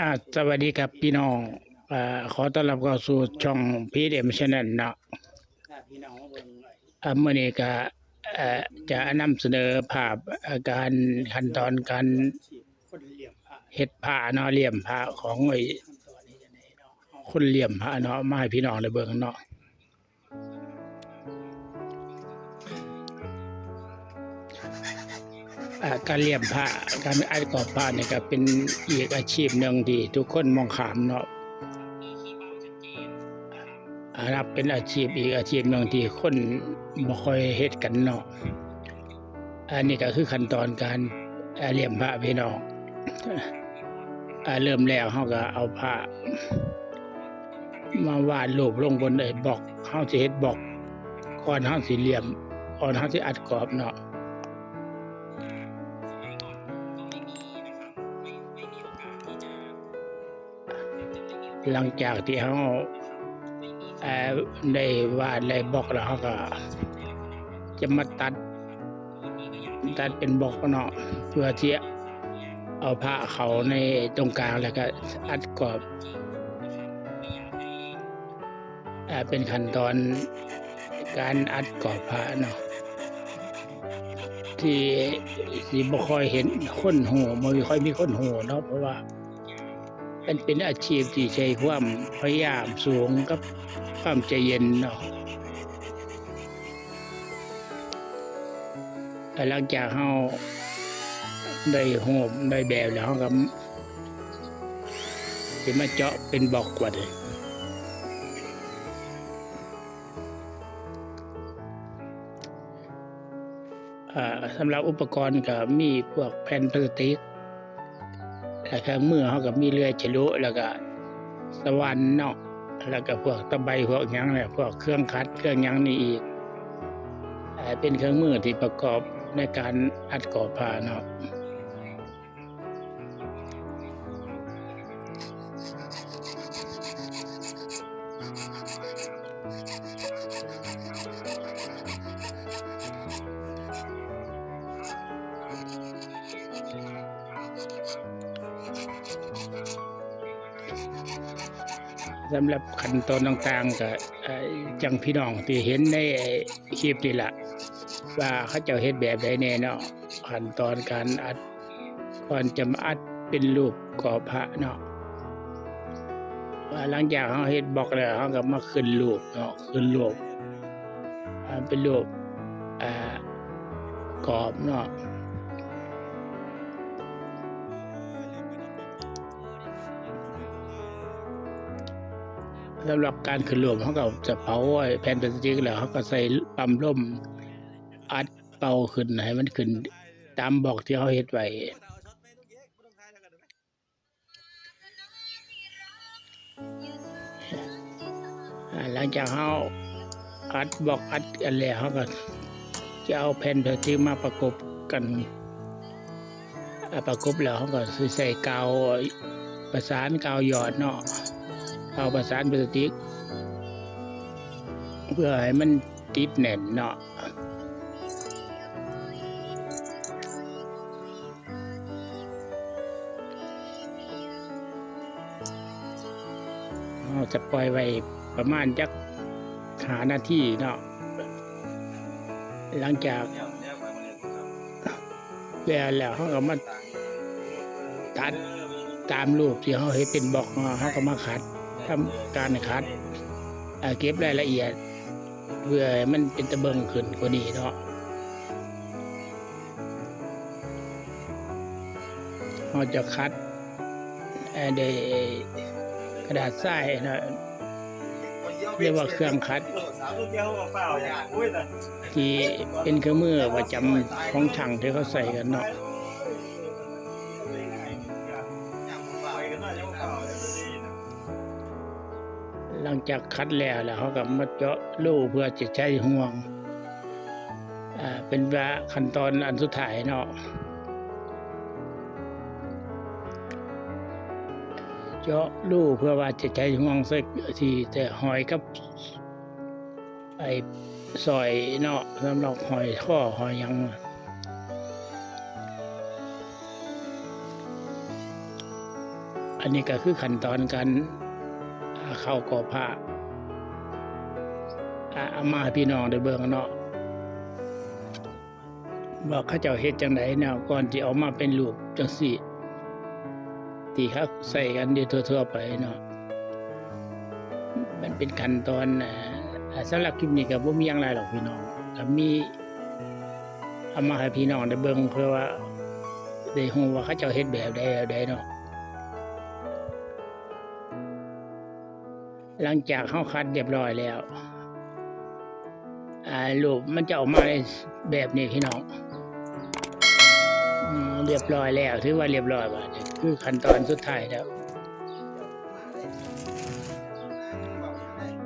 อ่าสวัสดีครับพี่น้องอ่าขอต้อนรับเข้าสู่ช่องพีเดมชแนลเนาะถ้าพี่น้อเมาเบิ่งไว้อ่ามื้อนี้ก็เอ่อจะนำเสนอภาพอาการขั้นตอนการเห็ดผ้าเนาะเหลี่ยมผ้าของไอ้คนเหลี่ยมผ้าเนาะมาให้พี่น้องได้เบิ่งเนาะ การเลี่ยมผ้าการอัดกรอบผ้าเนี่ยก็เป็นอีกอาชีพหนึ่งที่ทุกคนมองข้ามเนาะอานับเป็นอาชีพอีกอาชีพหนึ่งที่คนบ่ค่อยเฮ็ดกันเนาะอันนี้ก็คือขั้นตอนการเลี่ยมพระพี่น้องเริ่มแรกเฮาก็เอาผ้ามาวาดรูปลงบนไอ้บอกเฮาสิเฮ็ดบอกก่อนเฮาสิเหลี่ยมก่อนเฮาสิอัดกรอบเนาะ หลังจากที่เฮาได้วาดได้บอกแล้วเฮาก็ จะมาตัด ตัดเป็นบอกเนาะเพื่อที่เอาผ้าเขาในตรงกลางแล้วก็อัดกรอบเป็นขั้นตอนการอัดกรอบผ้าเนาะที่สิบ่ค่อยเห็นคนหูบ่ค่อยมีคนหูเนาะเพราะว่า มันเป็นอาชีพที่ใช้ความพยายามสูงกับความใจเย็นเนาะแต่หลังจากเฮาได้โหมได้แบบแล้วเฮาก็สิมาเจาะเป็นบอกกว่าเลยสำหรับอุปกรณ์ก็มีพวกแผ่นพลาสติก แล้วก็มือเขาก็มีเรือฉลุแล้วก็สวรรค์เนาะแล้วก็พวกตะไบพวกยังเนี่ยพวกเครื่องคัดเครื่องยังนี่อีกเอ่เป็นเครื่องมือที่ประกอบในการอัดก่อผ้าเนาะ สำหรับขั้นตอนต่างๆก็จังพี่น้องที่เห็นในคลิปนี่แหละว่าเขาเจ้าเฮ็ดแบบใดแน่เนาะขั้นตอนการอัดก่อนจะมาอัดเป็นรูปก่อพระเนาะหลังจากเขาเฮ็ดบอกแล้วเขาก็มาขึ้นรูปเนาะขึ้นรูปเป็นรูปกรอบเนาะ สำหรับการขึ้นรวมเขาก็จะเผาไอ้แผ่นพลาสติกแล้วเขาก็ใส่ปั๊มลมอัดเป่าขึ้นให้มันขึ้นตามบอกที่เขาเฮ็ดไว้หลังจากเขาอัดบอกอัดกันแล้วเขาก็จะเอาแผ่นพลาสติกมาประกบกันประกบแล้วเขาก็ใส่กาวประสานกาวหยอดเนาะ เอาประสานพลาสติก เพื่อให้มันติดแน่นเนาะเราจะปล่อยไว้ประมาณจักหานาที่เนาะหลังจากแล้วแล้วเขาก็มาตัดตามรูปที่เขาเห็นเป็นบอกเขาก็มาขัด ทำการคัดเก็บรายละเอียด เพื่อมันเป็นตะเบิงขึ้นกว่านี้เนาะเราจะคัดได้กระดาษทรายนะเรียกว่าเครื่องคัด ที่เป็นเครื่องมือประจำของช่างที่เขาใส่กันเนาะ ลังจากคัดแล้วแล้วเขาก็มาเจาะรูเพื่อจะใช้ห่วงเป็นว่าขั้นตอนอันสุดท้ายเนาะเจาะรูเพื่อว่าจะใช้ห่วงสักที่จะหอยกับไอ้ซอยเนาะสำหรับหอยข้อหอยยังอันนี้ก็คือขั้นตอนการ เข้าก่อผ้าอามาพี่น้องได้เบิ่งเนาะว่าเขาเจ้าเฮ็ดจังไดเนาะก่อนที่เอามาเป็นรูปจังซี่ที่เขาใส่กันอยู่ทั่วๆไปเนาะมันเป็นขั้นตอนสำหรับคลิปนี้ก็บ่มีหยังหลายหรอกพี่น้องก็มีเอามาให้พี่น้องได้เบิ่งเพื่อว่าได้ฮู้ว่าเขาเจ้าเฮ็ดแบบใดแบบใดเนาะ หลังจากเขาคัดเรียบร้อยแล้วรูปมันจะออกมาในแบบนี้พี่น้องเรียบร้อยแล้ว ถือว่าเรียบร้อยว่าคือขั้นตอนสุดท้ายแล้ว